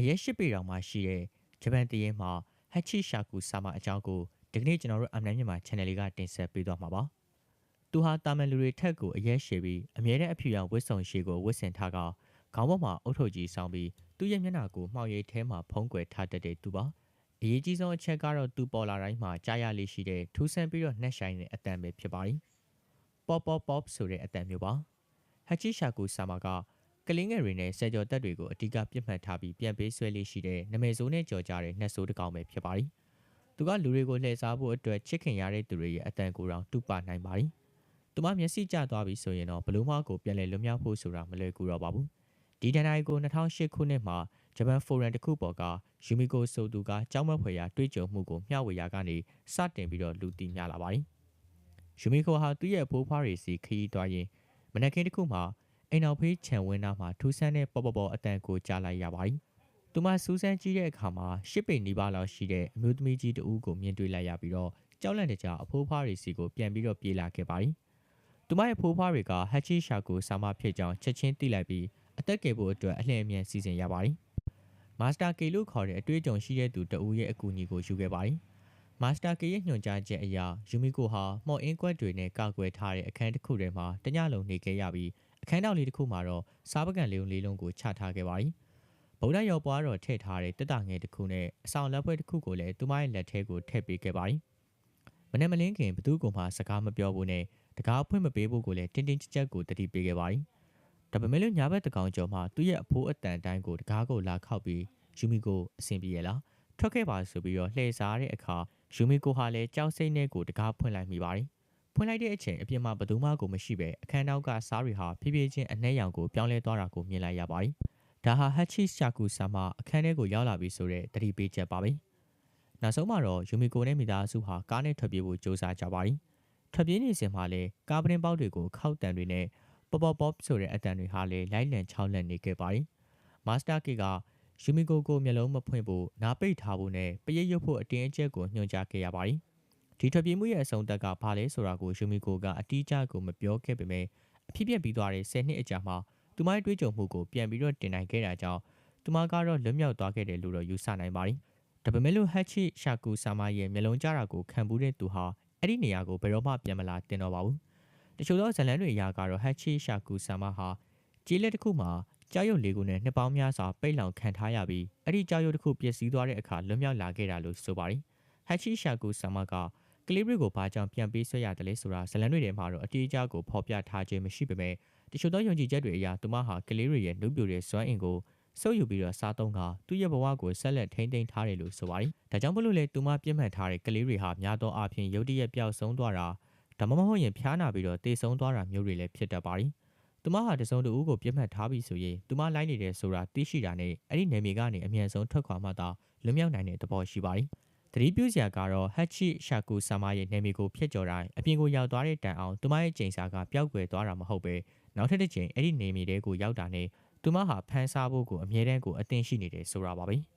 အရက်ရှိပေတောင်မှရှိတဲ့ဂျပန်တရင်မှာဟက်ချီရှာကူဆာမအကြောင်းကိုဒီကနေ့ကျွန်တော်တို့အမ်နမ်မြန်မာ channel လေးကတင်ဆက်ပေးသွားမှာပါ။သူဟာတာမန်လူတွေထက်ကိုအရက်ရှိပြီးအမြဲတမ်းအဖြူရောင်ဝတ်စုံရှည်ကိုဝတ်ဆင်ထားကခေါင်းပေါ်မှာအုတ်ထုတ်ကြီးဆောင်းပြီးသူ့ရဲ့မျက်နှာကိုမှောင်ရိပ်ထဲမှာဖုံးကွယ်ထားတတ်တဲ့သူပါ။အရေးကြီးဆုံးအချက်ကတော့သူပေါ်လာတိုင်းမှာကြားရလေးရှိတဲ့ထူးဆန်းပြီးတော့နှက်ဆိုင်တဲ့အတန်ပဲဖြစ်ပါတယ်။ pop pop pop ဆိုတဲ့အတန်မျိုးပါ။ဟက်ချီရှာကူဆာမက ကလင်းငယ်တွေနဲ့ဆယ်ကျော်တက်တွေကိုအဓိကပြစ်မှတ်ထားပြီးပြန်ပေးဆွဲလေးရှိတဲ့နမဲဆိုးနဲ့ကြော်ကြတဲ့နှက်ဆိုးတစ်ကောင်ပဲဖြစ်ပါတယ်။သူကလူတွေကိုလှည့်စားဖို့အတွက်ချစ်ခင်ရတဲ့သူတွေရဲ့အတန်ကိုယ်တော်တူပါနိုင်ပါတယ်။သူမမျက်စိကျသွားပြီဆိုရင်တော့ဘလူးမကိုပြန်လည်လွတ်မြောက်ဖို့ဆိုတာမလွယ်ကူတော့ပါဘူး။ဒီတန်တိုင်းကို2008ခုနှစ်မှာဂျပန်ဖိုရမ်တစ်ခုပေါ်ကယူမီကိုဆိုသူကကြောင်းမဖွယ်ရာတွေးကြုံမှုကိုမျှဝေရာကနေစတင်ပြီးတော့လူတီများလာပါတယ်။ယူမီကိုဟာသူ့ရဲ့ဖိုးဖွားတွေစီခရီးသွားရင်မနက်ခင်းတစ်ခုမှာ အိမ်နောက်ဖေးခြံဝင်းသားမှာထူးဆန်းတဲ့ပေါ်ပေါ်ပေါ်အတန်ကိုကြားလိုက်ရပါတယ်။သူမစူးစမ်းကြည့်တဲ့အခါမှာရှစ်ပေနီးပါးလောက်ရှိတဲ့အမျိုးသမီးကြီးတဦးကိုမြင်တွေ့လိုက်ရပြီးတော့ကြောက်လန့်တဲ့ကြောင်အဖိုးဖွားတွေစီကိုပြန်ပြီးတော့ပြေးလာခဲ့ပါတယ်။သူမရဲ့ဖိုးဖွားတွေကဟက်ချီရှာကိုစာမဖြစ်ကြောင်းချက်ချင်းသိလိုက်ပြီးအသက်ကယ်ဖို့အတွက်အလျင်အမြန်စီစဉ်ရပါတယ်။မာစတာကေလို့ခေါ်တဲ့အတွေ့အကြုံရှိတဲ့သူတဦးရဲ့အကူအညီကိုယူခဲ့ပါတယ်။မာစတာကေရဲ့ညွှန်ကြားချက်အရယူမီကိုဟာမော်အင်းကွက်တွေနဲ့ကာကွယ်ထားတဲ့အခန်းတစ်ခုထဲမှာတညလုံးနေခဲ့ရပြီး အခန်းတော်လေးတစ်ခုမှာတော့စားပကံလေးလေးလုံးကိုချထားခဲ့ပါတယ်။ဗုဒ္ဓရော်ပွားတော်ထည့်ထားတဲ့တက်တာငယ်တစ်ခုနဲ့အဆောင်လက်ပွဲတစ်ခုကိုလည်းသူမရဲ့လက်ထဲကိုထည့်ပေးခဲ့ပါတယ်။မနေ့မလင်းခင်ဘသူကမှစကားမပြောဘူးနဲ့တကားဖွင့်မပေးဖို့ကိုလည်းတင်းတင်းကြပ်ကြပ်ကိုတတိပေးခဲ့ပါတယ်။ဒါပေမဲ့လို့ညာဘက်တကောင်ကျော်မှသူ့ရဲ့အဖိုးအတန်တိုင်းကိုတကားကိုလာခောက်ပြီးယူမီကိုအဆင်ပြေရလားထွက်ခဲ့ပါဆိုပြီးတော့လှည့်စားတဲ့အခါယူမီကိုဟာလည်းကြောက်စိတ်နဲ့ကိုတကားဖွင့်လိုက်မိပါတယ်။ ဖွင့်လိုက်တဲ့အချိန်အပြင်မှာဘသူမှကိုမရှိပဲအခန်းနောက်ကစားတွေဟာဖြည်းဖြည်းချင်းအနှဲရောင်ကိုပြောင်းလဲသွားတာကိုမြင်လိုက်ရပါတယ်။ဒါဟာဟက်ချီရှာကူဆာမအခန်းထဲကိုရောက်လာပြီဆိုတဲ့တတိပေးချက်ပါပဲ။နောက်ဆုံးမှာတော့ယူမီကိုနဲ့မိသားစုဟာကားနဲ့ထွက်ပြေးဖို့ကြိုးစားကြပါတယ်။ထွက်ပြေးနေစဉ်မှာလည်းကားပရင်ပေါက်တွေကိုခောက်တန်တွေနဲ့ပေါပေါပေါဆိုတဲ့အတန်တွေဟာလည်းလိုက်လံချောင်းလန့်နေခဲ့ပါတယ်။မာစတာကီကယူမီကိုကိုမျက်လုံးမဖွင့်ဖို့နားပိတ်ထားဖို့နဲ့ပရိတ်ရုပ်ဖို့အတင်းအကျပ်ကိုညွှန်ကြားခဲ့ရပါတယ်။ ဒီထွက်ပြေးမှုရဲ့အဆုံးသက်ကဘာလဲဆိုတာကိုယူမီကိုကအတီးကျကိုမပြောခဲ့ပေမဲ့အဖြစ်ပြက်ပြီးသွားတဲ့10နှစ်အကြာမှာသူမရဲ့တွေးကြုံမှုကိုပြန်ပြီးတော့တင်နိုင်ခဲ့တာကြောင့်သူမကတော့လွတ်မြောက်သွားခဲ့တယ်လို့တော့ယူဆနိုင်ပါတယ်။ဒါပေမဲ့လို့ဟက်ချီရှာကူဆာမရဲ့မျိုးလုံးကြတာကိုခံဘူးတဲ့သူဟာအဲ့ဒီနေရာကိုဘယ်တော့မှပြန်မလာတင်တော့ပါဘူး။တချို့သောဇလန်းတွေအရာကတော့ဟက်ချီရှာကူဆာမဟာကြီးလက်တစ်ခုမှာကြောက်ရွံ့လေးခုနဲ့နှစ်ပေါင်းများစွာပိတ်လောင်ခံထားရပြီးအဲ့ဒီကြောက်ရွံ့တစ်ခုပျက်စီးသွားတဲ့အခါလွတ်မြောက်လာခဲ့တာလို့ဆိုပါတယ်။ဟက်ချီရှာကူဆာမက ကလေးတွေကိုဘာကြောင့်ပြန်ပေးဆွဲရတယ်လဲဆိုတာဇလန်တွေထဲမှာတော့အတိအကျကိုဖော်ပြထားခြင်းမရှိပေမဲ့တချို့သောယုံကြည်ချက်တွေအရသူမဟာကလေးတွေရဲ့နှုတ်ပြတဲ့စွမ်းအင်ကိုစုပ်ယူပြီးတော့စားသုံးကသူ့ရဲ့ဘဝကိုဆက်လက်ထိန်းသိမ်းထားတယ်လို့ဆိုပါတယ်။ဒါကြောင့်မလို့လေသူမပြစ်မှတ်ထားတဲ့ကလေးတွေဟာများသောအားဖြင့်ရုတ်တရက်ပျောက်ဆုံးသွားတာဒါမှမဟုတ်ရင်ဖျားနာပြီးတော့တေဆုံးသွားတာမျိုးတွေလည်းဖြစ်တတ်ပါတယ်။သူမဟာတစုံတဦးကိုပြစ်မှတ်ထားပြီးဆိုရင်သူမလိုက်နေတဲ့ဆိုတာသိရှိတာနဲ့အဲ့ဒီနယ်မြေကနေအမြန်ဆုံးထွက်ခွာမှသာလွတ်မြောက်နိုင်တဲ့သဘောရှိပါတယ်။ သတိပြုစရာကတော့ဟက်ချီရှာကူဆာမရဲ့နေမီကိုဖျက်ကျော်တိုင်းအပြင်ကိုရောက်သွားတဲ့တန်အောင်သူမရဲ့ကျိန်စာကပျောက်ကွယ်သွားတာမဟုတ်ပဲနောက်ထပ်တစ်ချိန်အဲ့ဒီနေမီတဲကိုရောက်တာနဲ့သူမဟာဖန်ဆားဖို့ကိုအမြဲတမ်းကိုအသင့်ရှိနေတယ်ဆိုတာပါပဲ။